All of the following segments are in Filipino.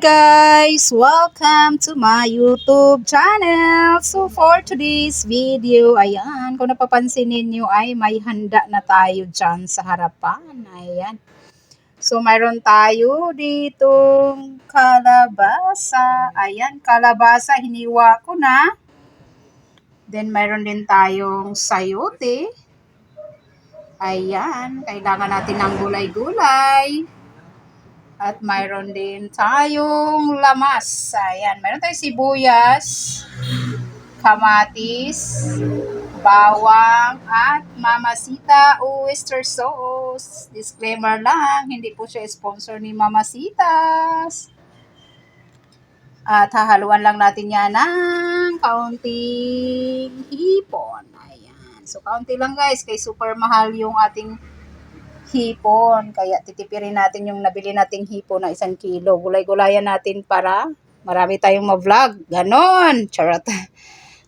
guys! Welcome to my YouTube channel! So for today's video, ayan, kung napapansin ninyo ay may handa na tayo dyan sa harapan. Ayan. So mayroon tayo ditong kalabasa. Ayan, kalabasa, hiniwa ko na. Then mayroon din tayong sayote. Ayan, kailangan natin ng gulay-gulay. At mayroon din tayong lamas. Ayan, mayroon tayong sibuyas, kamatis, bawang, at mamasita oyster sauce. Disclaimer lang, hindi po siya sponsor ni Mamasitas. At hahaluan lang natin yan ng kaunting hipon. Ayan. So, kaunti lang guys, kay super mahal yung ating hipon. Kaya titipirin natin yung nabili nating hipon na isang kilo. Gulay-gulayan natin para marami tayong ma-vlog. Ganon! Charot.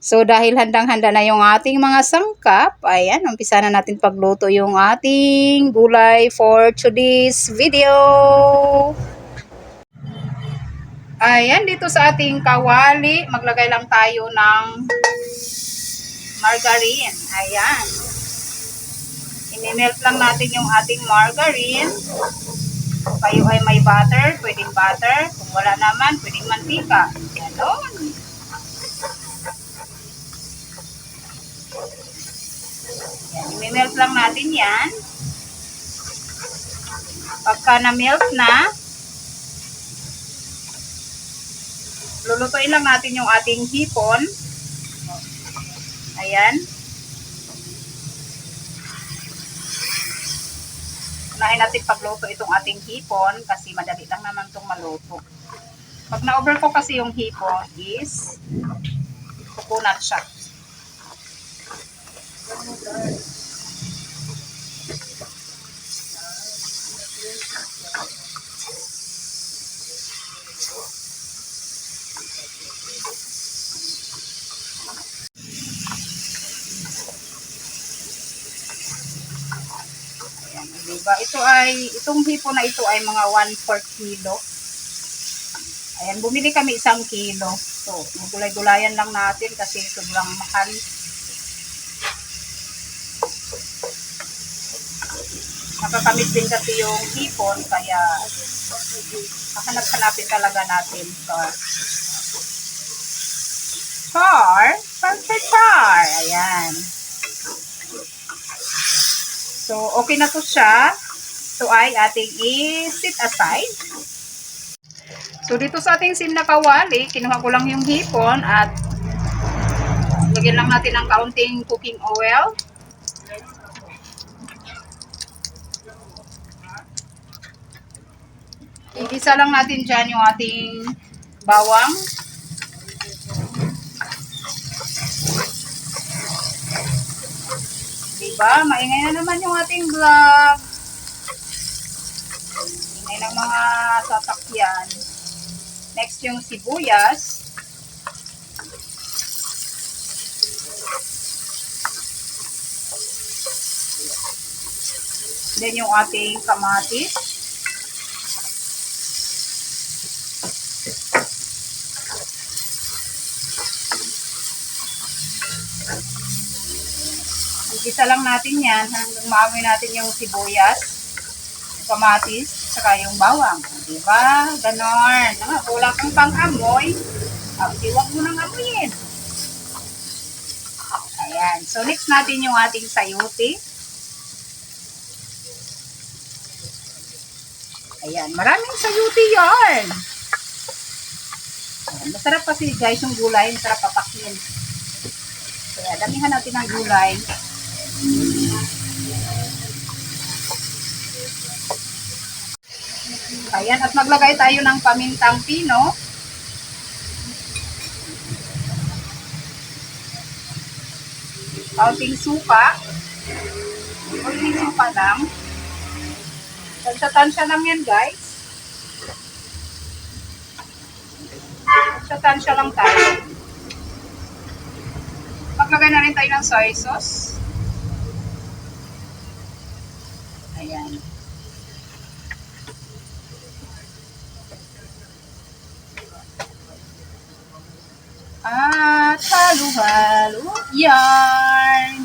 So, dahil handang-handa na yung ating mga sangkap, ayan, umpisa na natin pagluto yung ating gulay for today's video. Ayan, dito sa ating kawali, maglagay lang tayo ng margarine. Ayan. Ini-melt lang natin yung ating margarine. Kung kayo ay may butter, pwedeng butter. Kung wala naman, pwedeng mantika. Ganon. I-melt lang natin yan. Pagka na-melt na, lulutuin lang natin yung ating hipon. Ayan. Unahin natin pagluto itong ating hipon kasi madali lang naman itong maluto. Pag na-overcook kasi yung hipon is kukunat siya. Diba? Ito ay, itong hipo na ito ay mga 1-4 kilo. Ayan, bumili kami isang kilo. So, magulay-gulayan lang natin kasi sobrang mahal. Makakamit din kasi yung hipon, kaya kahanap-hanapin talaga natin sa char, perfect char. Ayan. So, okay na to siya. So, ay ating i-sit aside. So, dito sa ating sinakawali, kinuha ko lang yung hipon at lagyan lang natin ng kaunting cooking oil. Igisa lang natin dyan yung ating bawang. Diba? Maingay na naman yung ating vlog. Ingay ng mga sasakyan. Next yung sibuyas. Then yung ating kamatis. Igisa lang natin yan hanggang maamoy natin yung sibuyas, yung kamatis, saka yung bawang. Diba? Ganon. Ah, wala kang pang-amoy. Ah, di wag mo nang amoyin. Ayan. So, next natin yung ating sayote. Ayan. Maraming sayote yarn. Ayan. Masarap kasi guys yung gulay. Masarap papakin. Kaya damihan natin ng gulay. Ayan, at maglagay tayo ng pamintang pino. Kaunting suka. Kaunting suka lang. Tansya-tansya lang yan, guys. Tansya-tansya lang tayo. Maglagay na rin tayo ng soy sauce. Ayan. At halo-halo yan.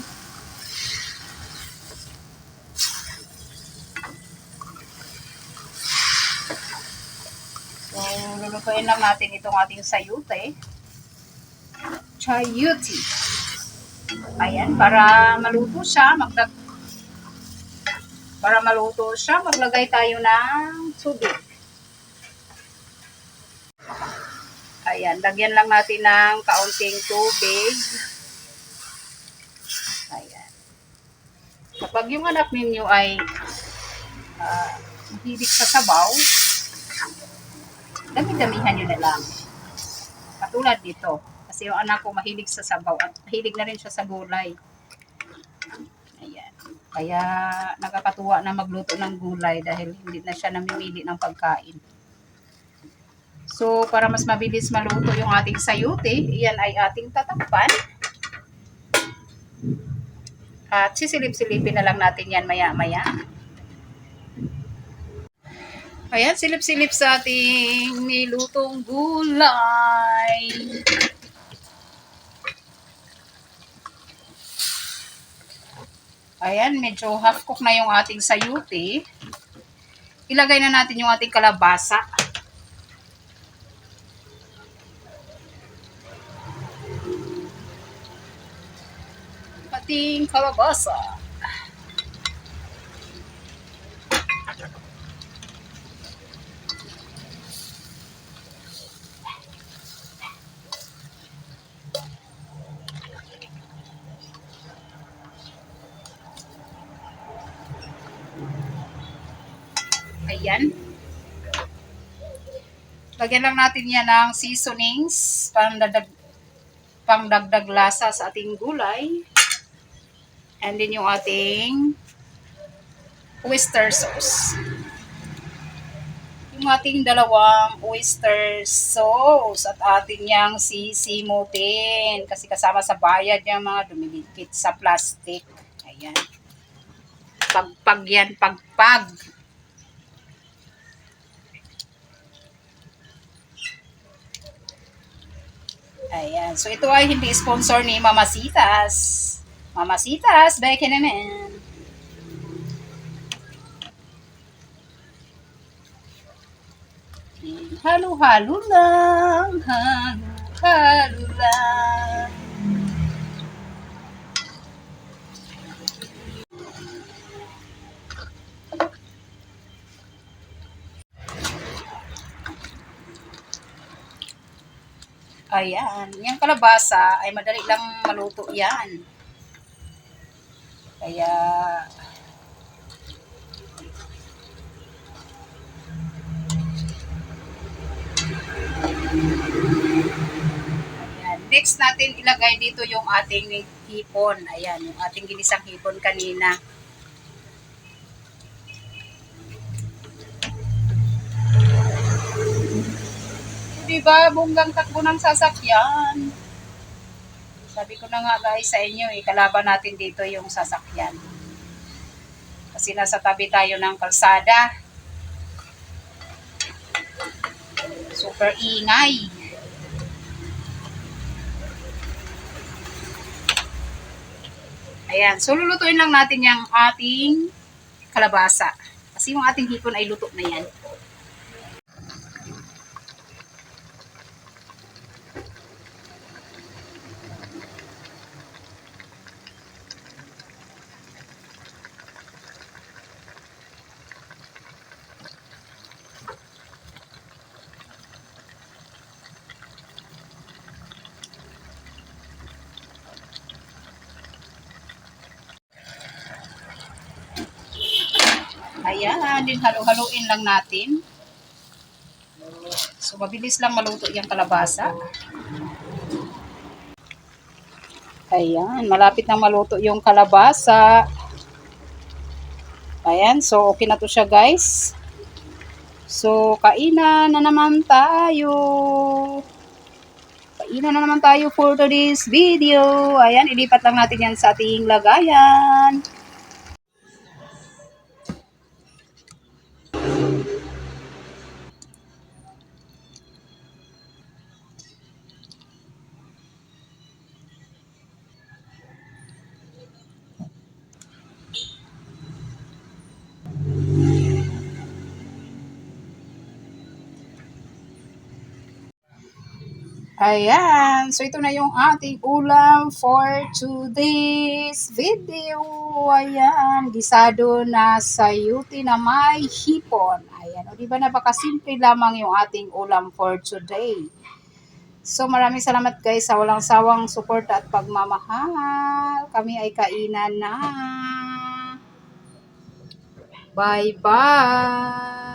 So, lulutuin lang natin itong ating sayute. Chayuti. Ayan, para maluto siya, magdag para maluto siya, maglagay tayo ng tubig. Ayan, lagyan lang natin ng kaunting tubig. Ayan. Kapag yung anak ninyo ay uh, mahilig sa sabaw, dami-damihan nyo na lang. Katulad dito. Kasi yung anak ko mahilig sa sabaw at mahilig na rin siya sa gulay. Ayan. Kaya nakakatuwa na magluto ng gulay dahil hindi na siya namimili ng pagkain. So, para mas mabilis maluto yung ating sayute, iyan ay ating tatakpan. At sisilip-silipin na lang natin yan maya-maya. Ayan, silip-silip sa ating nilutong gulay. Ayan, medyo half cook na yung ating sayuti. Ilagay na natin yung ating kalabasa. Ating kalabasa. Ayan. Lagyan lang natin yan ng seasonings pangdagdag, pangdagdag lasa sa ating gulay. And then yung ating oyster sauce. Yung ating dalawang oyster sauce at ating yang sisimutin. Kasi kasama sa bayad yung mga dumidikit sa plastic. Ayan. Pagpag yan, pagpag. Ayan. So, ito ay hindi sponsor ni Mamasitas. Mamasitas, beke naman. Halo-halo lang. Halo-halo lang. Ayan. Yung kalabasa ay madali lang maluto yan. Kaya, ayan. Next natin ilagay dito yung ating hipon. Ayan, yung ating ginisang hipon kanina. Diba, bunggang takbo ng sasakyan. Sabi ko na nga guys sa inyo, eh, kalaban natin dito yung sasakyan. Kasi nasa tabi tayo ng kalsada. Super ingay. Ayan, so lulutuin lang natin yung ating kalabasa. Kasi yung ating hipon ay luto na yan. Ayan, din halo-haloin lang natin. So, mabilis lang maluto yung kalabasa. Ayan, malapit na maluto yung kalabasa. Ayan, so okay na to siya guys. So, kainan na naman tayo. Kainan na naman tayo for today's video. Ayan, ilipat lang natin yan sa ating lagayan. Ayan. So, ito na yung ating ulam for today's video. Ayan. Gisado na sayuti na may hipon. Ayan. O, di ba napakasimple lamang yung ating ulam for today. So, maraming salamat guys sa walang sawang suporta at pagmamahal. Kami ay kainan na. Bye-bye!